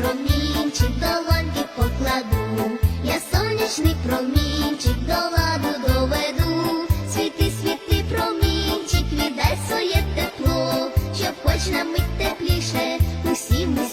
промінчик до ладки покладу, я сонячний промінчик до ладу доведу, світи, світи, промінчик, віддай своє тепло, щоб хоч на мить тепліше усім.